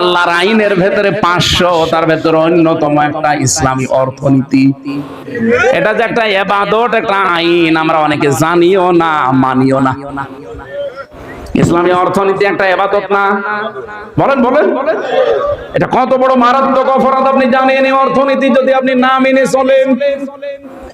আল্লাহর আইনের ভেতরে পাঁচশো, তার ভেতরে অন্যতম একটা ইসলামী অর্থনীতি। এটা যে একটা এবাদত, একটা আইন, আমরা অনেকে জানিও না, মানিও না। ইসলামী অর্থনীতি একটা এবাদত না। বলেন বলেন। এটা কত বড় মারাত্মক অপরাধ আপনি জানেন অর্থনীতি, যদি আপনি না মেনে চলেন।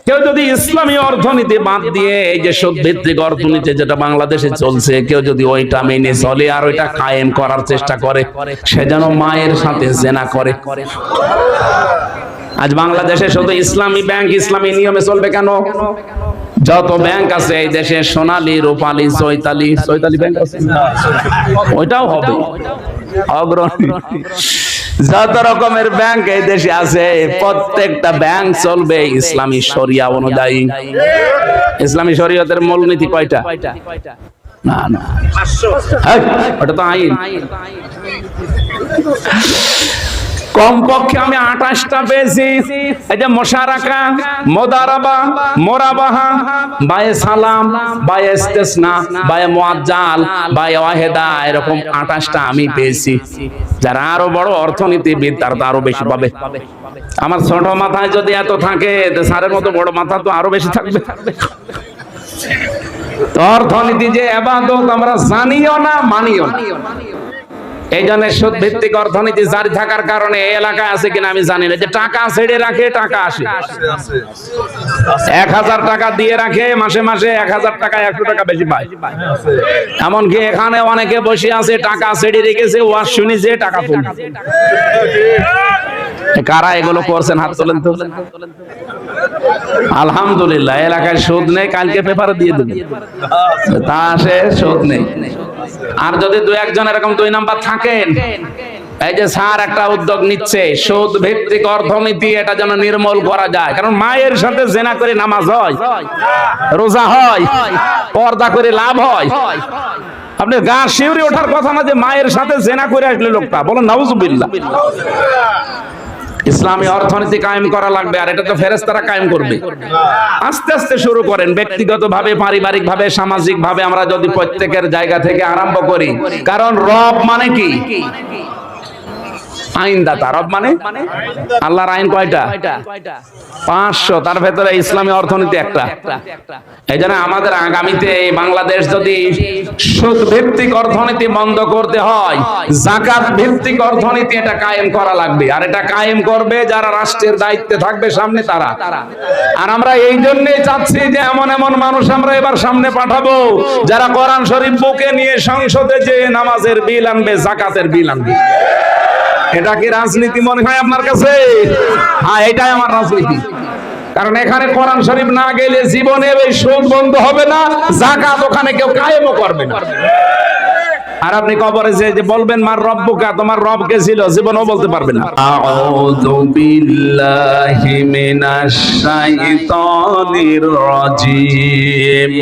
কেউ যদি ইসলামী অর্থনীতি বাদ দিয়ে এই যে ভিত্তিক অর্থনীতি যেটা বাংলাদেশে চলছে, কেউ যদি ওইটা মেনে চলে আর ওইটা কায়েম করার চেষ্টা করে, সে যেন মায়ের সাথে জেনা করে। আজ বাংলাদেশে শুধু ইসলামী ব্যাংক, ইসলামী নিয়মে চলবে কেন? যত ব্যাংক আছে এই দেশে সোনালি, রূপালী, চৈতালি চৈতালি ব্যাংক আছে। ওইটাও হবে। অগ্রণী। যত রকমের ব্যাংক এই দেশে আছে প্রত্যেকটা ব্যাংক চলবে ইসলামী শরিয়া অনুযায়ী। ইসলামী শরীয়তের মূলনীতি কয়টা? না না। ওটা তো আইন। কমপক্ষে আমি আঠাশটা পেয়েছি। এই যে মোশারাকা, মোদারাবা, মোরাবাহা, বায়ে সালাম, বায়ে ইস্তেসনা, বায়ে মুআজ্জাল, বায়ে ওয়াহেদা, এরকম আঠাশটা আমি পেয়েছি। যারা আরও বড় অর্থনীতিবিদ, তারা তো আরও বেশি পাবে। আমার ছোট মাথায় যদি এত থাকে, তো স্যারের মতো বড় মাথা তো আরও বেশি থাকবে। অর্থনীতি যে এবাদত আমরা জানিও না মানিও না। এই জন্য সুদ ভিত্তিক অর্থনীতি জারি থাকার কারণে এলাকায় আছে কিনা আমি জানি না। যে টাকা ছেড়ে রাখে, টাকা আসে। এক হাজার টাকা দিয়ে রাখে, মাসে মাসে এক হাজার টাকা, একশো টাকা বেশি পায়। এমনকি এখানে অনেকে বসে আছে, টাকা ছেড়ে রেখেছে ওয়াজ শুনি টাকা তুলবে কারা এগুলো করছেন? হাত তোলেন তো। আলহামদুলিল্লাহ, এলাকায় সুদ নেই, কালকে পেপার দিয়ে দেবে তা আসে, সুদ নেই। আর যদি দু একজন এরকম দুই নাম্বার থাকেন, এই যে স্যার একটা উদ্যোগ নিচ্ছে, সুদ ভিত্তিক অর্থনীতি, এটা যেন নির্মূল করা যায়। কারণ মায়ের সাথে জেনা করে নামাজ হয়, রোজা হয়, পর্দা করে লাভ হয়। আপনি গা শিউরে ওঠার কথা না যে মায়ের সাথে জেনা করে আসলে লোকটা। বলেন, নাউজুবিল্লাহ। ইসলামী অর্থনীতি কায়েম করা লাগবে, আর এটা তো ফেরেস্তারা কায়েম করবে। আস্তে আস্তে শুরু করেন ব্যক্তিগত ভাবে পারিবারিক ভাবে সামাজিক ভাবে আমরা যদি প্রত্যেকের জায়গা থেকে আরম্ভ করি, কারণ রব মানে কি? রব মানে? আল্লাহর আইন কয়টা? পাঁচশো, তার ভেতরে ইসলামী অর্থনীতি একটা। এই জন্য আমাদের আগামীতে বাংলাদেশ যদি সুদ ভিত্তিক অর্থনীতি বন্ধ করতে হয় জাকাত ভিত্তিক অর্থনীতি এটা কায়েম করা লাগবে। আর এটা কায়েম করবে যারা রাষ্ট্রের দায়িত্বে থাকবে সামনে তারা। আর আমরা এই জন্যই চাচ্ছি যে এমন এমন মানুষ আমরা এবার সামনে পাঠাবো, যারা কোরআন শরীফ বুকে নিয়ে সংসদে যে নামাজের বিল আনবে, জাকাতের বিল আনবে। এটা কি রাজনীতি মনে হয় আপনার কাছে? হ্যাঁ এটাই আমার রাজনীতি। কারণ এখানে কোরআন শরীফ না গেলে জীবনে এই সুদ বন্ধ হবে না জাকাত ওখানে কেউ কায়েমও করবে না। আর আপনি কবরে যে যে বলবেন, মার রব্বুকা তোমার রব কে ছিল? জীবনও বলতে পারবেন না। আউযু বিল্লাহি মিনাশ শাইতানির রাজিম।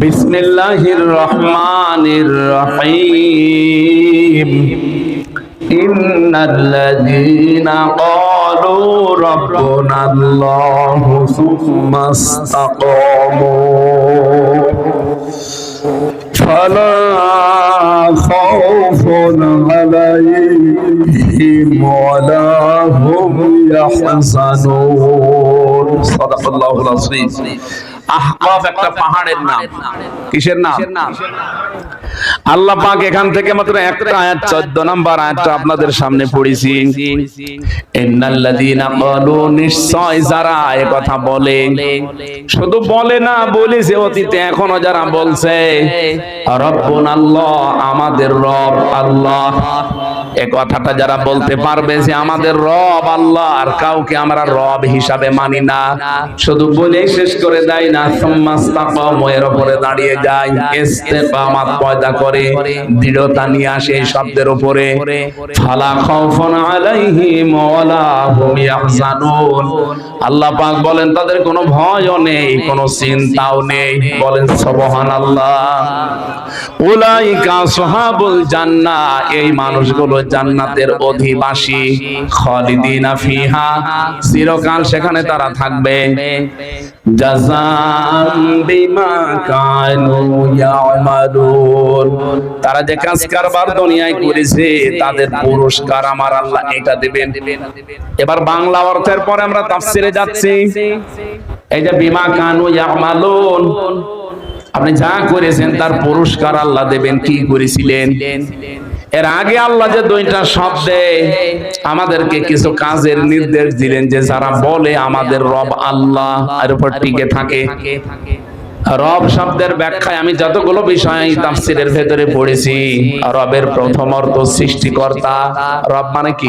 বিসমিল্লাহির রহমানির রহিম। إن الذين قالوا ربنا الله ثم استقاموا فلا خوف عليهم ولا هم يحزنون صدق الله العظيم. আহকাফ একটা পাহাড়ের নাম। কিসের নাম? আল্লাহ পাক এখান থেকে মাত্র একটা আয়াত 14 নাম্বার আয়াতটা আপনাদের সামনে পড়েছি। ইন্নাল্লাযীনা ক্বালু নিশ্চয় যারা এ কথা বলে, শুধু বলে না, বলেছে অতীতে, এখনও যারা বলছে আমাদের রব আল্লাহ। এ কথাটা যারা বলতে পারবে যে আমাদের রব আল্লাহ, আর কাউকে আমরা রব হিসাবে মানি না। শুধু বলে শেষ করে দেয় আল্লাহ পাক বলেন, তাদের কোনো ভয়ও নেই, কোনো চিন্তাও নেই। বলেন, সুবহানাল্লাহ। উলাইকা সাহাবুল জান্নাহ এই মানুষগুলো জান্নাতের অধিবাসী, খালিদিনা ফিহা। চিরকাল সেখানে তারা থাকবে। তারা যে কাজ কারবার দুনিয়ায় করেছে, তাদের পুরস্কার আমার আল্লাহ এটা দেবেন। এবার বাংলা অর্থের পরে আমরা তাফসিরে যাচ্ছি। এই যে বিমা কানু ইয়ামালুন, আপনি যা করেছেন তার পুরস্কার আল্লাহ দেবেন, কি করেছিলেন? এর আগে আল্লাহ যে দুইটা শব্দে আমাদেরকে কিছু কাজের নির্দেশ দিলেন যে যারা বলে আমাদের রব আল্লাহ, এর উপর টিকে থাকে। রব শব্দের ব্যাখ্যায় আমি যতগুলো বিষয় তাফসিরের ভেতরে পড়েছি, রবের প্রথম অর্থ সৃষ্টিকর্তা। রব মানে কি?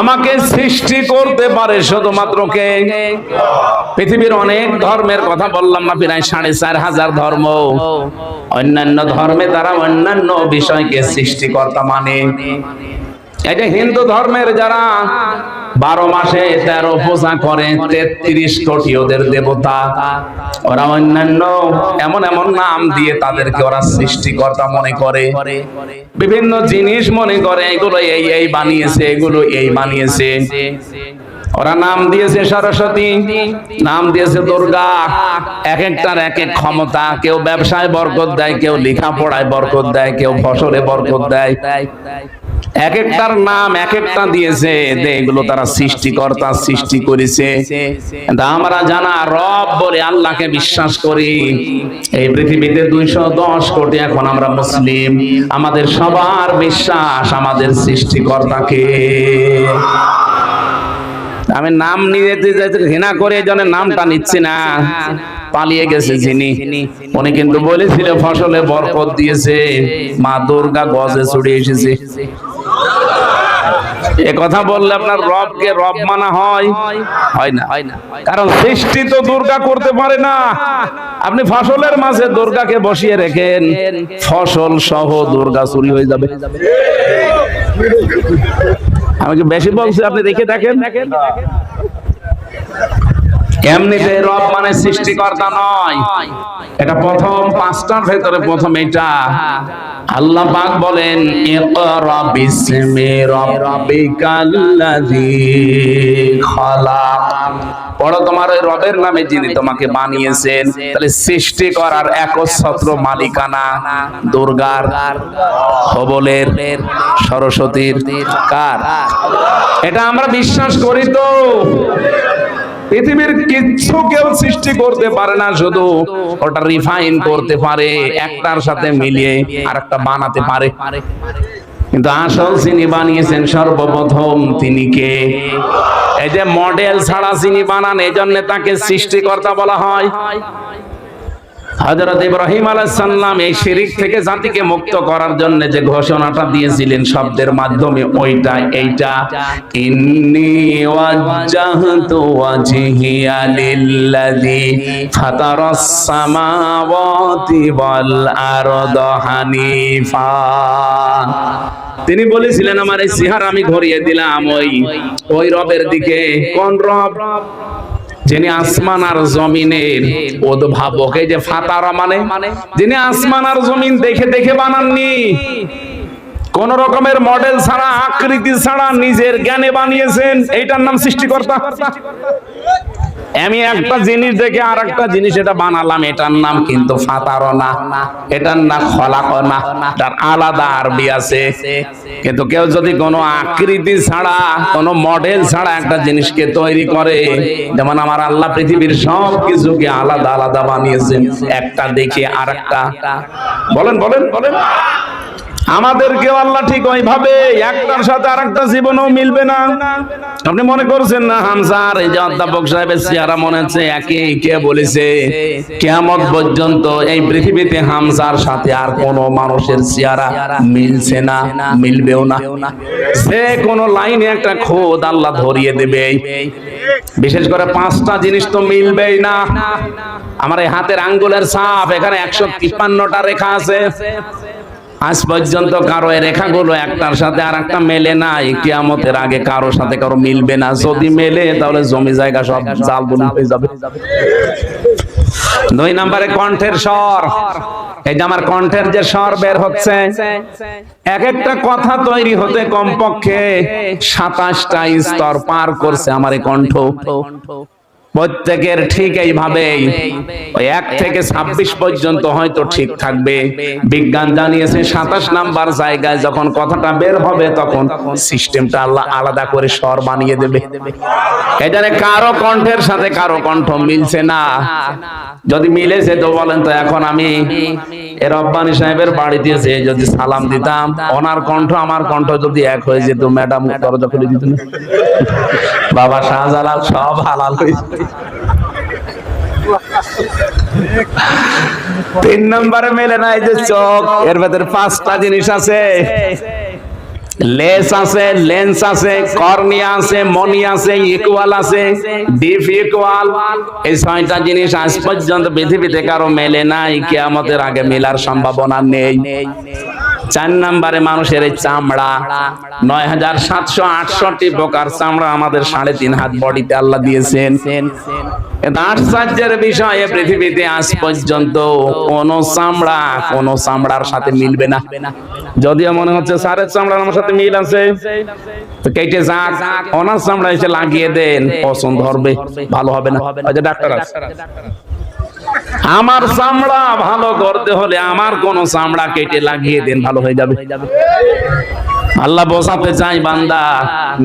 আমাকে সৃষ্টি করতে পারে শুধুমাত্র কে? পৃথিবীর অনেক ধর্মের কথা বললাম না, প্রায় সাড়ে চার হাজার ধর্ম। অন্যান্য ধর্মে তারা অন্যান্য বিষয়কে সৃষ্টিকর্তা মানে। যে হিন্দু ধর্মের যারা বারো মাসে তেরো পূজা করে, তেত্রিশ কোটি ওদের দেবতা। ওরা অন্যান্য এমন এমন নাম দিয়ে তাদেরকে ওরা সৃষ্টিকর্তা মনে করে। বিভিন্ন জিনিস মনে করে, এগুলো এই এই বানিয়েছে, এগুলো এই বানিয়েছে। ওরা নাম দিয়েছে সরস্বতী, নাম দিয়েছে দুর্গা। এক একটার এক এক ক্ষমতা, কেউ ব্যবসায় বরকত দেয়, কেউ লেখাপড়ায় বরকত দেয়, কেউ ফসলে বরকত দেয়। এক একটার নাম এক একটা দিয়েছে এগুলো তারা সৃষ্টিকর্তা সৃষ্টি করেছে। আমরা জানা রব বলে আল্লাহকে বিশ্বাস করি। এই পৃথিবীতে দুইশো দশ কোটি এখন আমরা মুসলিম। আমাদের সবার বিশ্বাস আমাদের সৃষ্টিকর্তাকে। আমি নাম নিয়ে ঘৃণা করে, এই জন্য নামটা নিচ্ছি না। পালিয়ে গেছে যিনি। উনি কিন্তু বলেছিল, ফসলে বরকত দিয়েছে, মা দুর্গা গজে ছড়িয়ে এসেছে। এ কথা বললে আপনার রবকে রব মানা হয়। হয় না। হয় না কারণ সৃষ্টি তো দুর্গা করতে পারে না। আপনি ফসলের মাঝে দুর্গাকে বসিয়ে রেখেন, ফসল সহ দুর্গা চুরি হয়ে যাবে। আমাকে বেশি বলছি? আপনি দেখে দেখেন? এমনিতে রব মানে সৃষ্টিকর্তা নয়। এটা প্রথম, পাঁচটার ভেতরে প্রথম এটা। আল্লাহ বলেন তোমার ওই রবের নামে যিনি তোমাকে বানিয়েছেন। তাহলে সৃষ্টি করার একচ্ছত্র মালিকানা দুর্গার, হবলের, সরস্বতীর কার? এটা আমরা বিশ্বাস করি তো। পৃথিবীর কিচ্ছু কেউ সৃষ্টি করতে পারে না, শুধু ওটা রিফাইন করতে পারে, একটার সাথে মিলিয়ে আর একটা বানাতে পারে। কিন্তু আসল চিনি বানিয়েছেন সর্বপ্রথম তিনি কে? এই যে মডেল ছাড়া চিনি বানান এই জন্য তাকে সৃষ্টিকর্তা বলা হয়। হযরত ইব্রাহিম আলাইহিস সালাম এই শিরিক থেকে জাতিকে মুক্ত করার জন্য যে ঘোষণাটা দিয়েছিলেন শব্দের মাধ্যমে ওইটা, এইটা, ইন্নি ওয়াজ্জাহতু ওয়াজহিয়া লিল্লাযী ফাতারাস সামাওয়াতি ওয়াল আরদা হানিফা। তিনি বলেছিলেন, আমার এই সিহার আমি ঘুরিয়ে দিলাম ওই ওই রবের দিকে। কোন রব? যিনি আসমান আর জমিনের উদ্ভাবক এই যে ফাতারা মানে যিনি আসমান আর জমিন দেখে দেখে বানাননি, কোন রকমের মডেল ছাড়া, আকৃতি ছাড়া নিজের জ্ঞানে বানিয়েছেন, এইটার নাম সৃষ্টিকর্তা। আমি একটা জিনিস দেখে আর একটা জিনিস এটা বানালাম, এটার নাম কিন্তু ফাতারনা। এটার নাম খলাকনা। তার আলাদা আরবি আছে। কিন্তু কেউ যদি কোনো আকৃতি ছাড়া, কোনো মডেল ছাড়া একটা জিনিসকে তৈরি করে, যেমন আমার আল্লাহ পৃথিবীর সব কিছুকে আলাদা আলাদা বানিয়েছেন, একটা দেখে আর একটা বলেন বলেন বলেন। আমাদেরকেও আল্লাহ ঠিক ওইভাবে একটার সাথে আরেকটা জীবনও মিলবে না। আপনি মনে করছেন না হামসার এই যে অধ্যাপক সাহেবের চেহারা মনে হচ্ছে একে কে বলেছে, কেয়ামত পর্যন্ত এই পৃথিবীতে হামসার সাথে আর কোনো মানুষের চেহারা মিলছে না, মিলবেও না। যে কোনো লাইনে একটা খোদ আল্লাহ ধরিয়ে দেবে। বিশেষ করে পাঁচটা জিনিস তো মিলবেই না। আমার এই হাতের আঙ্গুলের ছাপ এখানে একশো তিপ্পান্নটা রেখা আছে। আজ পর্যন্ত কারও রেখাগুলো একটার সাথে আর একটা মেলে নাই। কিয়ামতের আগে কারও সাথে কারও মিলবে না। যদি মেলে, তাহলে জমি জায়গা সব জাল বুন হয়ে যাবে। দুই নম্বরে কণ্ঠের স্বর। এই যে আমার কণ্ঠের যে স্বর বের হচ্ছে, এক একটা কথা তৈরি হতে কমপক্ষে সাতাশটা স্তর পার করছে আমার এই কণ্ঠ। প্রত্যেকের ঠিক এইভাবেই। এক থেকে ছাব্বিশ পর্যন্ত হয়তো ঠিক থাকবে। বিজ্ঞান জানিয়েছে সাতাশ নাম্বার জায়গায় যখন কথাটা বের হবে তখন সিস্টেমটা আল্লাহ আলাদা করে স্বর বানিয়ে দেবে। এখানে কারও কণ্ঠের সাথে কারও কণ্ঠ মিলছে না। যদি মিলেছে তো বলেন তো এখন আমি রব্বানি সাহেবের বাড়িতে যে যদি সালাম দিতাম, ওনার কণ্ঠ, আমার কণ্ঠ যদি এক হয়ে যেত, ম্যাডাম দরজা খুলে দিত না বাবা শাহজালাল সব হালাল হয়ে তিন নম্বরে মেলে নাই যে চোখ, এর ভেতরে পাঁচটা জিনিস আছে। লেস আছে, লেন্স আছে কর্নিয়া আছে, মনি আছে ইকুয়াল আছে ডিপ ইকুয়াল এই ছয়টা জিনিস আজ পর্যন্ত পৃথিবীতে কারও মেলে নাই, কিয়ামতের আগে মেলার সম্ভাবনা নেই। চার নম্বরে মানুষের এই চামড়া, নয় হাজার সাতশো আটষট্টি প্রকার চামড়া আমাদের সাড়ে তিন হাত বডিতে আল্লাহ দিয়েছেন। পৃথিবীতে আজ পর্যন্ত কোন চামড়া কোন চামড়ার সাথে মিলবে না। যদিও মনে হচ্ছে আমার সাথে মিল আছে। তো কেটে ওনার চামড়া এসে লাগিয়ে দেন, পছন্দ ভালো হবে না। ডাক্তার আছে। আমার চামড়া ভালো করতে হলে আমার কোন চামড়া কেটে লাগিয়ে দেন, ভালো হয়ে যাবে। আল্লাহ বোঝাতে চাই, বান্দা,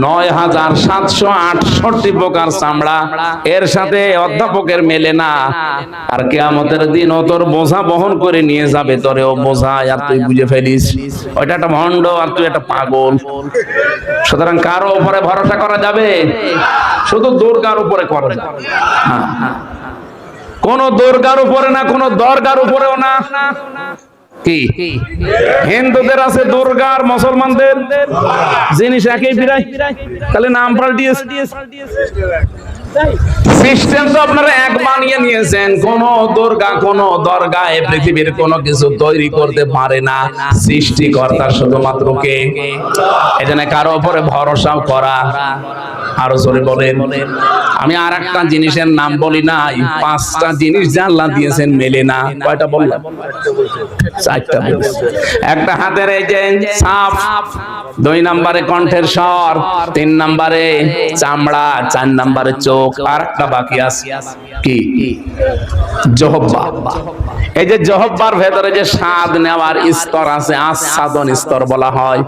নয় হাজার সাতশো আটষট্টি প্রকার চামড়া, এর সাথে অধ্যাপকের মেলে না। আর কেয়ামতের দিন ও তোর বোঝা বহন করে নিয়ে যাবে তোরে ও বোঝা, আর তুই বুঝে ফেলিস। ওইটা একটা ভণ্ড, আর তুই একটা পাগল। সুতরাং কারও উপরে ভরসা করা যাবে? শুধু দুর্গার উপরে করা যাবে। হ্যাঁ। কোন দুর্গার উপরে না, কোন দরগার উপরেও না। কি? হিন্দুদের আছে দুর্গার মুসলমানদের? জিনিস একই ফিরাই তাহলে নাম পাল্টিয়েছে। সিস্টেম আপনারা এক নিয়েছেন। কোন দুর্গা, কোন দরগা এ পৃথিবীর কোন কিছু তৈরি করতে পারে না। সৃষ্টিকর্তা শুধুমাত্র কে? এখানে কারও উপরে ভরসাও করা। আরও জোরে বলেন। আমি আর একটা জিনিসের নাম বলি না পাঁচটা জিনিস জানলা দিয়েছেন মেলে না। কয়টা বললাম? চারটা। একটা হাতের এই যে সাপ দুই নম্বরে কণ্ঠের স্বর, তিন নম্বরে চামড়া, চার নম্বরে চোখ, আর একটা বাকি আছে কি? জহব্বা। এই যে জহব্বার ভেতরে যে স্বাদ নেওয়ার স্তর আছে আস্বাদন স্তর বলা হয়।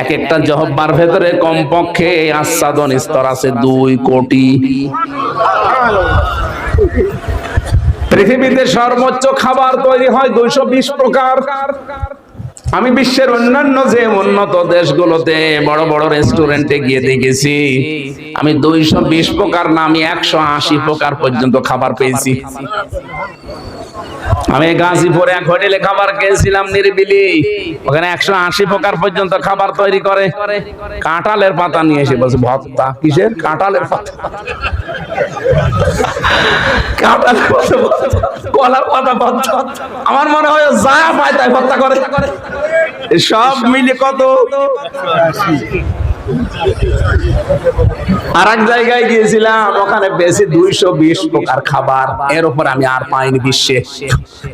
এক একটা জহব্বার ভেতরে কমপক্ষে আস্বাদন স্তর আছে দুই কোটি। পৃথিবীতে সর্বোচ্চ খাবার তৈরি হয় দুইশো বিশ প্রকার। আমি বিশ্বের অন্যান্য যে উন্নত দেশগুলোতে বড় বড় রেস্টুরেন্টে গিয়ে দেখেছি, আমি দুইশো বিশ প্রকার না, আমি একশো আশি প্রকার পর্যন্ত খাবার পেয়েছি। আমি গাজীপুরে এক হোটেলে খাবার খেয়েছিলাম নিরিবিলি, ওখানে একশো আশি প্রকার পর্যন্ত খাবার তৈরি করে। কাঁঠালের পাতা নিয়ে এসে বলছে ভত্তা কিসের? কাঁঠালের পাতা। কলার ভত্তা আমার মনে হয় যা পায় তাই ভত্তা করে সব মিলে কত আর এক জায়গায় গিয়েছিলাম ওখানে বেশি দুইশো বিশ প্রকার খাবার এর উপর আমি আর পাইনি বিশ্বে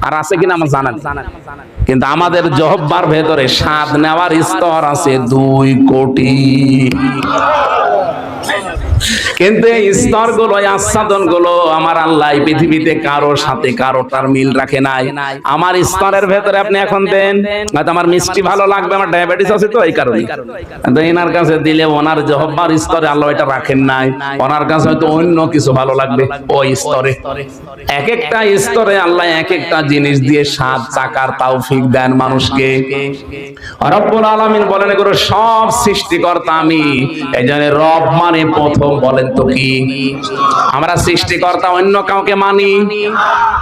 আর আছে কিনা আমার জানা নেই। কিন্তু আমাদের জহব্বার ভেতরে স্বাদ নেওয়ার স্তর আছে দুই কোটি কিন্তু এই স্তরগুলো আস্বাদনগুলো আমার আল্লাহ পৃথিবীতে কারোর সাথে কারোটার মিল রাখে নাই। আমার স্তরের ভেতরে আপনি এখন দেন, হয়তো আমার মিষ্টি ভালো লাগবে, আমার ডায়াবেটিস আছে তো এই কারণে। কিন্তু এনার কাছে দিলে ওনার জহব্বার স্তরে আল্লাহ এটা রাখেন নাই। ওনার কাছে হয়তো অন্য কিছু ভালো লাগবে ওই স্তরে। এক একটা স্তরে আল্লাহ এক একটা জিনিস দিয়ে সাত চাকার তৌফিক দেন মানুষকে। রব্বুল আলামিন বলেন, এগুলো সব সৃষ্টিকর্তা আমি। এই জন্য রব মানে প্রথম বলেন তো কি? আমরা সৃষ্টিকর্তা, অন্য কাউকে মানি।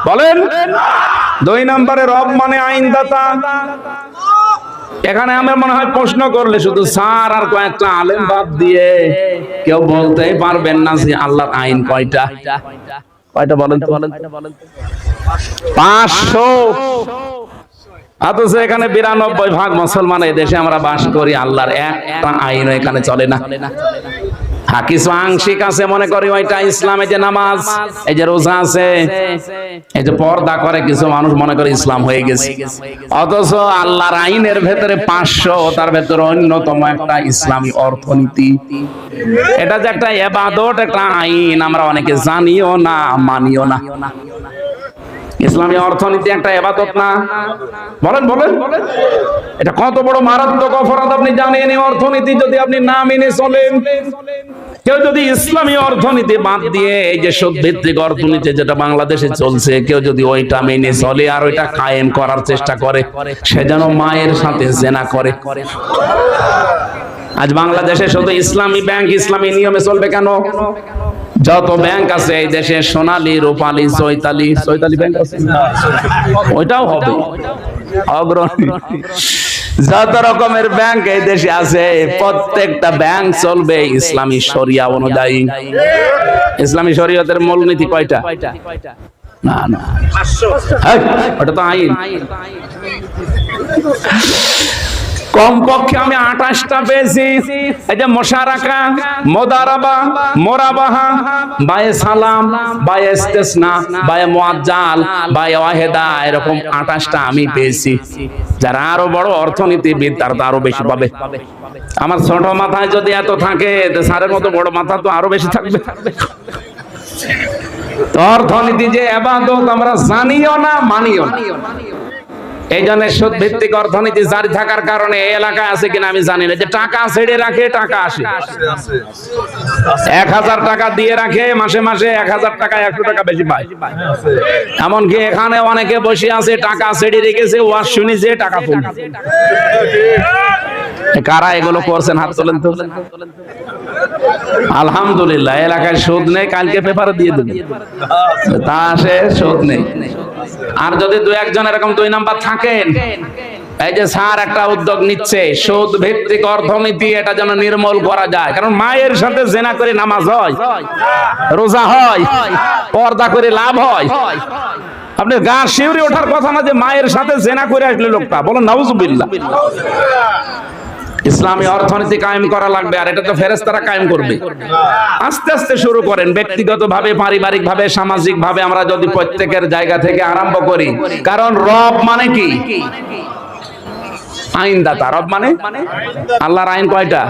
বলেন। দুই নম্বরে রব মানে আইনদাতা। এখানে আমার মনে হয় প্রশ্ন করলে শুধু স্যার আর কয়েকটা আলেম বাদ দিয়ে কেউ বলতেই পারবেন না যে আল্লাহর আইন কয়টা। কয়টা বলেন তো? বলেন পাঁচশো। অথচ এখানে বিরানব্বই ভাগ মুসলমান দেশে আমরা বাস করি, আল্লাহর একটা আইন এখানে চলে না। কিছু আংশিক আছে, মনে করি ওইটা ইসলামে যে নামাজ, এই যে রোজা আছে, এই যে পর্দা করে কিছু মানুষ, মনে করে ইসলাম হয়ে গেছে। অথচ আল্লাহর আইনের ভেতরে পাঁচশো, তার ভেতরে অন্যতম একটা ইসলামী অর্থনীতি। এটা যে একটা এবাদত, একটা আইন, আমরা অনেকে জানিও না, মানিও না। ইসলামী অর্থনীতি একটা এবাদত না। বলেন বলেন। এটা কত বড় মারাত্মক অপরাধ আপনি জানেন অর্থনীতি যদি আপনি না মেনে চলেন। কেউ যদি ইসলামী অর্থনীতি বাদ দিয়ে এই যে সুদ ভিত্তিক অর্থনীতি যেটা বাংলাদেশে চলছে, কেউ যদি ওইটা মেনে চলে আর ওইটা কায়েম করার চেষ্টা করে, সে যেন মায়ের সাথে জেনা করে। আজ বাংলাদেশে শুধু ইসলামী ব্যাংক, ইসলামী নিয়মে চলবে কেন? যত ব্যাংক আছে এই দেশে সোনালি রূপালী চৈতালি চৈতালি ব্যাংক আছে? ওইটাও হবে। অগ্রণী। যত রকমের ব্যাংক এই দেশে আছে প্রত্যেকটা ব্যাংক চলবে ইসলামী শরিয়া অনুযায়ী। ইসলামী শরীয়তের মূলনীতি কয়টা? না না। ওটা তো আইন। কমপক্ষে আমি আঠাশটা পেয়েছি। এই যে মোশারাকা, মোদারাবা, মোরাবাহা, বায়ে সালাম, বায়ে ইস্তেসনা, বায়ে মুআজ্জাল, বায়ে ওয়াহেদা, এরকম আঠাশটা আমি পেয়েছি। যারা আরও বড় অর্থনীতিবিদ, তারা তো আরও বেশি পাবে। আমার ছোট মাথায় যদি এত থাকে, তো স্যারের মতো বড় মাথা তো আরও বেশি থাকবে। অর্থনীতি যে এবাদত আমরা জানিও না মানিও না। এই জন্য সুদ ভিত্তিক অর্থনীতি জারি থাকার কারণে এই এলাকায় আছে কিনা আমি জানি না। যে টাকা ছেড়ে রাখে, টাকা আসে। এক হাজার টাকা দিয়ে রাখে, মাসে মাসে এক হাজার টাকা একশো টাকা বেশি পায়। এমনকি এখানে অনেকে বসে আছে, টাকা ছেড়ে রেখেছে, ওয়াজ শুনি যে টাকা তুলবে কারা এগুলো করছেন? হাত তোলেন তো। আলহামদুলিল্লাহ, এলাকায় সুদ নেই, কালকে পেপারে দিয়ে দেবে। তা আসে সুদ নেই। আর যদি দু একজন এরকম দুই নাম্বার থাকেন, এই যে স্যার একটা উদ্যোগ নিচ্ছে, সুদ ভিত্তিক অর্থনীতি, এটা যেন নির্মূল করা যায়। কারণ মায়ের সাথে জেনা করে নামাজ হয়, রোজা হয়, পর্দা করে লাভ হয়। আপনি গা শিউরে ওঠার কথা না যে মায়ের সাথে জেনা করে আসলে লোকটা, বলেন, নাউজুবিল্লাহ। ইসলামী অর্থনীতি কায়েম করা লাগবে, আর এটা তো ফেরেস্তারা কায়েম করবে। আস্তে আস্তে শুরু করেন, ব্যক্তিগতভাবে, পারিবারিকভাবে, সামাজিকভাবে আমরা যদি প্রত্যেকের জায়গা থেকে আরম্ভ করি, কারণ রব মানে কি? আইনদাতা, রব মানে? আল্লাহর আইন কয়টা?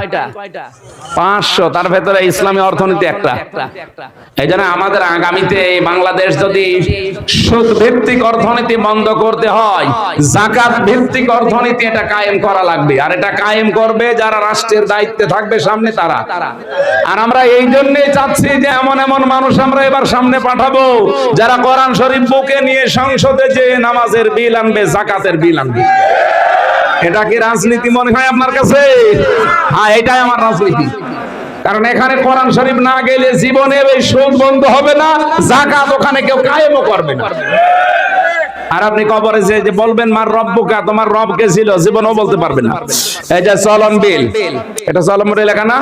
পাঁচশো, তার ভেতরে ইসলামী অর্থনীতি একটা। এই জন্য আমাদের আগামীতে বাংলাদেশ যদি সুদ ভিত্তিক অর্থনীতি বন্ধ করতে হয় জাকাত ভিত্তিক অর্থনীতি এটা কায়েম করা লাগবে। আর এটা কায়েম করবে যারা রাষ্ট্রের দায়িত্বে থাকবে সামনে তারা। আর আমরা এই জন্যই চাচ্ছি যে এমন এমন মানুষ আমরা এবার সামনে পাঠাবো, যারা কোরআন শরীফ বুকে নিয়ে সংসদে যে নামাজের বিল আনবে, জাকাতের বিল আনবে। এটা কি রাজনীতি মনে হয় আপনার কাছে? হ্যাঁ এটাই আমার রাজনীতি। কারণ এখানে কোরআন শরীফ না গেলে জীবনে এই সুদ বন্ধ হবে না জাকাত ওখানে কেউ কায়েমও করবে না। আর আপনি কবরে যে যে বলবেন মার রব্বুকা তোমার রব কে ছিল জীবনও বলতে পারবেন না। এই যে চলন বিল। এটা চলন বিল লেখা না?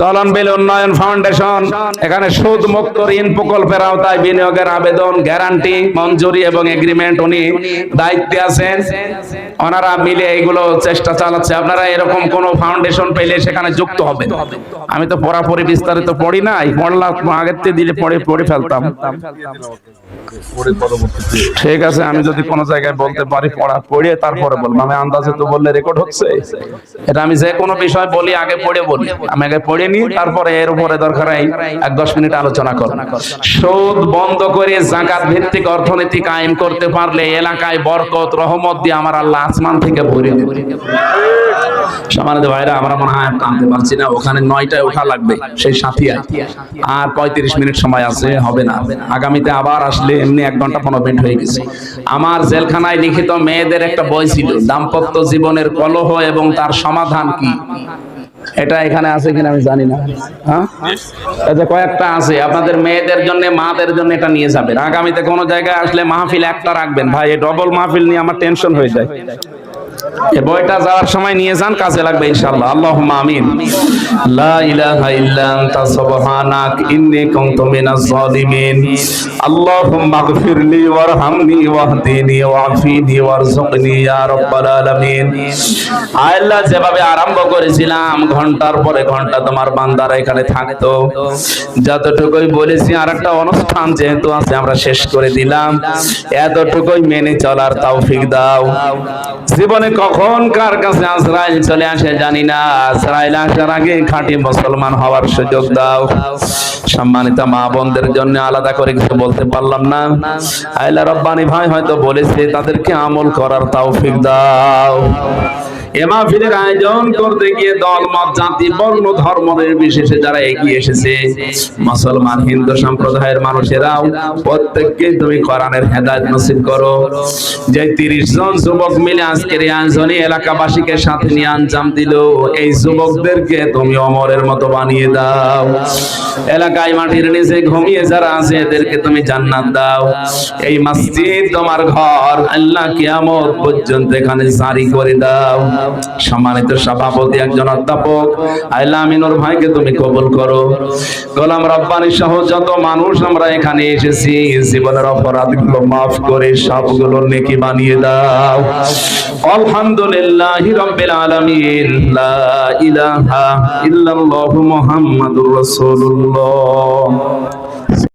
চলন বিল উন্নয়ন ফাউন্ডেশন। এখানে সুদ মুক্ত ঋণ প্রকল্পের আওতায় বিনিয়োগের আবেদন গ্যারান্টি মঞ্জুরি এবং এগ্রিমেন্ট উনি দায়িত্বে আছেন। ওনারা মিলে এগুলো চেষ্টা চালাচ্ছে। আপনারা এরকম কোন ফাউন্ডেশন পেলে সেখানে যুক্ত হবে আমি তো পড়াপড়ি বিস্তারিত পড়ি নাই। পড়লাম আগের থেকে দিলে পড়ে পড়ে ফেলতাম। ঠিক আছে। আমি যদি কোনো জায়গায় বলতে পারি, পড়া পড়ে তারপরে বলব। আমি আন্দাজে তো বললে রেকর্ড হচ্ছে। এটা আমি যে কোনো বিষয় বলি, আগে পড়ে বলি। আমি আগে পড়ে নিই, তারপরে এর উপরে দরকার এই এক দশ মিনিট আলোচনা করব সুদ বন্ধ করে জাকাত ভিত্তিক অর্থনীতি কায়েম করতে পারলে এলাকায় বরকত, রহমত দিয়ে আমার আল্লাহ আসমান থেকে ভরে দেবে। সমানিত ভাইরা, আমরা মনে হয় টানতে পারছি না। ওখানে নয়টায় ওঠা লাগবে, সেই সাথিয়ায়। আর পঁয়ত্রিশ মিনিট সময় আছে, হবে না। আগামীতে আবার আসলে এমনি এক ঘণ্টা পনেরো মিনিট হয়ে গেছে। আমার জেলখানায় লিখিত মেয়েদের একটা বই ছিল, দাম্পত্য জীবনের কলহ এবং তার সমাধান কি? এটা এখানে আছে কিনা আমি জানি না। হ্যাঁ? এটা কয়েকটা আছে, আপনাদের মেয়েদের জন্য মাদের জন্য এটা নিয়ে যাবেন। আগামীতে কোনো জায়গায় আসলে মাহফিল একটা রাখবেন। ভাই, এই ডবল মাহফিল নিয়ে আমার টেনশন হয়ে যায়। বইটা যাওয়ার সময় নিয়ে যান, কাজে লাগবে ইনশাআল্লাহ। আমিন। যেভাবে আরম্ভ করেছিলাম, ঘণ্টার পরে ঘণ্টা তোমার বান্দারা এখানে থাকতো। যতটুকুই বলেছি আর একটা অনুষ্ঠান যেহেতু আছে, আমরা শেষ করে দিলাম। এতটুকুই মেনে চলার তৌফিক দাও। জীবনে কখন কার কাছে আজরাইল চলে আসে, জানি না। আজরাইল আসার আগে খাঁটি মুসলমান হওয়ার সুযোগ দাও। সম্মানিত মা বোনদের জন্য আলাদা করে কিছু বলতে পারলাম না। আইলা রব্বানি ভাই হয়তো বলেছে, তাদেরকে আমল করার তৌফিক দাও। আয়োজন করতে গিয়ে দল, মত, জাতি, বর্ণ যারা এগিয়ে এসেছে, মুসলমান, হিন্দু সম্প্রদায়ের মানুষেরাও প্রত্যেককে তুমি কোরআনের নসিব করো। যে 30 জন যুবক মিলে আজকের আয়োজনে এলাকাবাসীকে সাথে নিয়ে আঞ্জাম দিল, এই যুবকদেরকে তুমি অমরের মতো বানিয়ে দাও। এলাকায় মাটির নিচে ঘুমিয়ে যারা আছে, এদেরকে তুমি জান্নাত দাও। এই মসজিদ তোমার ঘর, আল্লাহ কিয়ামত পর্যন্ত এখানে জারি করে দাও। সম্মানিত সভাপতি, একজন অধ্যাপক। আইলা আমিনুর ভাইকে তুমি কবুল করো। গোলাম রব্বানি সহ যত মানুষ আমরা এখানে এসেছি, জীবনের অপরাধগুলো মাফ করে সবগুলো নেকি বানিয়ে দাও। আলহামদুলিল্লাহি রাব্বিল আলামিন, লা ইলাহা ইল্লাল্লাহু মুহাম্মাদুর রাসূলুল্লাহ।